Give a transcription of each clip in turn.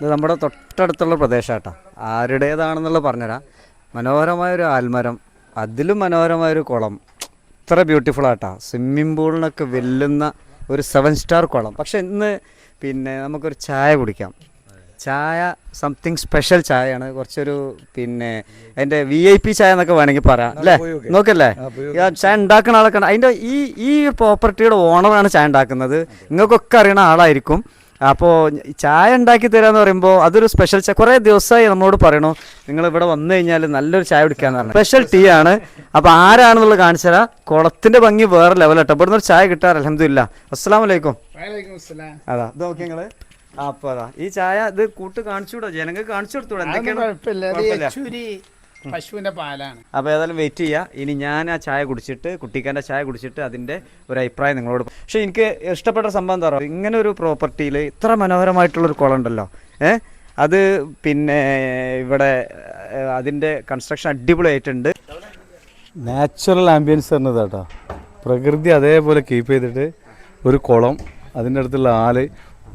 ഇത് നമ്മുടെ തൊട്ടടുത്തുള്ള പ്രദേശമാട്ടോ ആരുടേതാണെന്നുള്ള പറഞ്ഞുതരാം മനോഹരമായൊരു ആൽമരം അതിലും മനോഹരമായൊരു കുളം. ഇത്ര ബ്യൂട്ടിഫുൾ ആട്ടാ സ്വിമ്മിംഗ് പൂളിനൊക്കെ വെല്ലുന്ന ഒരു സെവൻ സ്റ്റാർ കുളം. പക്ഷെ ഇന്ന് പിന്നെ നമുക്കൊരു ചായ കുടിക്കാം. ചായ സംതിങ് സ്പെഷ്യൽ ചായയാണ്. കുറച്ചൊരു പിന്നെ അതിന്റെ വി ഐ പി ചായ എന്നൊക്കെ വേണമെങ്കിൽ പറയാം. അല്ലേ? നോക്കല്ലേ ചായ ഉണ്ടാക്കുന്ന ആളൊക്കെ. അതിന്റെ ഈ ഈ പ്രോപ്പർട്ടിയുടെ ഓണറാണ് ചായ ഉണ്ടാക്കുന്നത്. നിങ്ങൾക്കൊക്കെ അറിയണ ആളായിരിക്കും. അപ്പോൾ ചായ ഉണ്ടാക്കി തരാന്ന് പറയുമ്പോൾ അതൊരു സ്പെഷ്യൽ ചായ. കുറേ ദിവസമായി നമ്മളോട് പറയണു നിങ്ങൾ ഇവിടെ വന്നു കഴിഞ്ഞാൽ നല്ലൊരു ചായ കുടിക്കാന്ന് പറഞ്ഞു. സ്പെഷ്യൽ ടീ ആണ്. അപ്പോൾ ആരാണെന്നുള്ളത് കാണിച്ചു തരാം. കുളത്തിന്റെ ഭംഗി വേറെ ലെവലട്ടോ ഇവിടെ ഒരു ചായ കിട്ടാറ് അലഹമില്ല അസ്സാം വലൈക്കും അതാ ഇത് നോക്കി നിങ്ങൾ. ആ, അപ്പൊ അതാ ഈ ചായ ഇത് കൂട്ട് കാണിച്ചു കൂടാ ജനങ്ങൾക്ക് കാണിച്ചു കൊടുത്തൂടെ? എന്തൊക്കെയാണ്? പശുവിന്റെ പാലാണ്. അപ്പോൾ ഏതായാലും വെയിറ്റ് ചെയ്യുക ഇനി ഞാൻ ആ ചായ കുടിച്ചിട്ട് കുട്ടിക്കാന്റെ ചായ കുടിച്ചിട്ട് അതിന്റെ ഒരു അഭിപ്രായം നിങ്ങളോട് പക്ഷെ പക്ഷേ എനിക്ക് ഇഷ്ടപ്പെട്ട സംഭവം എന്താ പറയുക? ഇങ്ങനെ ഒരു പ്രോപ്പർട്ടിയിൽ ഇത്ര മനോഹരമായിട്ടുള്ള ഒരു കുളം ഉണ്ടല്ലോ ഏഹ് അത് പിന്നെ ഇവിടെ അതിന്റെ അതിന്റെ കൺസ്ട്രക്ഷൻ അടിപൊളിയായിട്ടുണ്ട്. നാച്ചുറൽ ആംബിയൻസ് തന്നത് കേട്ടോ. പ്രകൃതി അതേപോലെ കീപ്പ് ചെയ്തിട്ട് ഒരു കുളം അതിന്റെ അടുത്തുള്ള ആൽ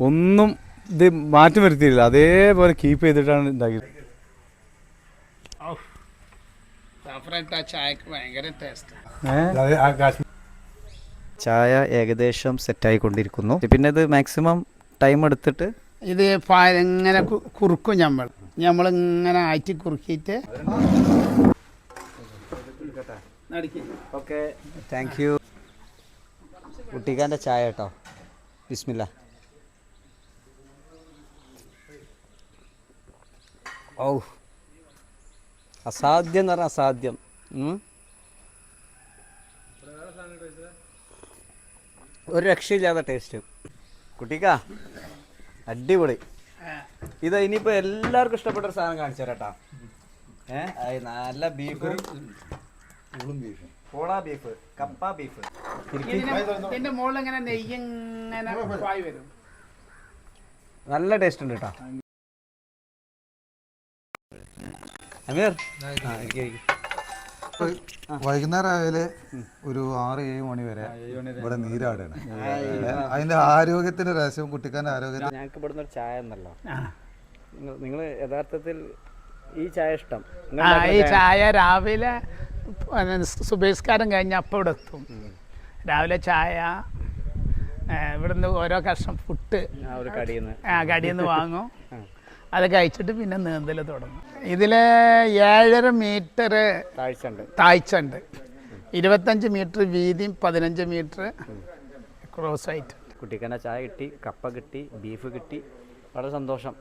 ഒന്നും ഇത് മാറ്റം വരുത്തിയില്ല. അതേപോലെ കീപ്പ് ചെയ്തിട്ടാണ് ഉണ്ടാക്കിയത്. സഫറായിട്ട് ആ ചായക്ക് ഭയങ്കര ടേസ്റ്റ് ചായ ഏകദേശം സെറ്റായിക്കൊണ്ടിരിക്കുന്നു പിന്നെ ഇത് മാക്സിമം ടൈം എടുത്തിട്ട് ഇത് ഇങ്ങനെ കുറുക്കും നമ്മൾ നമ്മൾ ഇങ്ങനെ ആറ്റി കുറുക്കിയിട്ട് ഓക്കെ താങ്ക് യു കുട്ടിക്കാന്റെ ചായ കേട്ടോ. ബിസ്മില്ല. ഓ അസാധ്യം എന്ന് പറഞ്ഞാൽ അസാധ്യം. ഒരു രക്ഷയില്ലാത്ത ടേസ്റ്റ് കുട്ടിക്ക അടിപൊളി. ഇത് ഇനിയിപ്പോൾ എല്ലാവർക്കും ഇഷ്ടപ്പെട്ട ഒരു സാധനം കാണിച്ചു തരാട്ടാ. ഏഹ് നല്ല ബീഫ് കോളാ ബീഫ് കപ്പ ബീഫ് ഇതിന്റെ മുകളിൽ ഇങ്ങനെ നെയ്യ് ഇങ്ങനെ പായി വരും. നല്ല ടേസ്റ്റ് ഉണ്ട് കേട്ടോ അമീർ. വൈകുന്നേരം ആയാൽ ഒരു ആറ് ഏഴ് മണി വരെ ഇവിടെ നീരാടാണ്. അതിന്റെ ആരോഗ്യത്തിന്റെ രഹസ്യം കുട്ടിക്കാന്റെ ആരോഗ്യത്തിന് ഞങ്ങൾക്ക് ഇവിടുന്ന് ഒരു ചായ എന്നല്ലോ നിങ്ങൾ യഥാർത്ഥത്തിൽ ഈ ചായ ഇഷ്ടം. ഈ ചായ രാവിലെ സുബേസ്കാരം കഴിഞ്ഞ അപ്പം ഇവിടെ എത്തും. രാവിലെ ചായ ഇവിടുന്ന് ഓരോ കഷ്ണം കടിയിൽ ആ കടിയിൽ നിന്ന് വാങ്ങും. അത് കഴിച്ചിട്ട് പിന്നെ നീന്തൽ തുടങ്ങും. ഇതിൽ ഏഴര മീറ്റർ താഴ്ച ഉണ്ട് ഇരുപത്തഞ്ച് മീറ്റർ വീതിയും പതിനഞ്ച് മീറ്റർ ക്രോസ് ആയിട്ട് കുട്ടിക്കണ ചായ കിട്ടി കപ്പ കിട്ടി ബീഫ് കിട്ടി. വളരെ സന്തോഷം.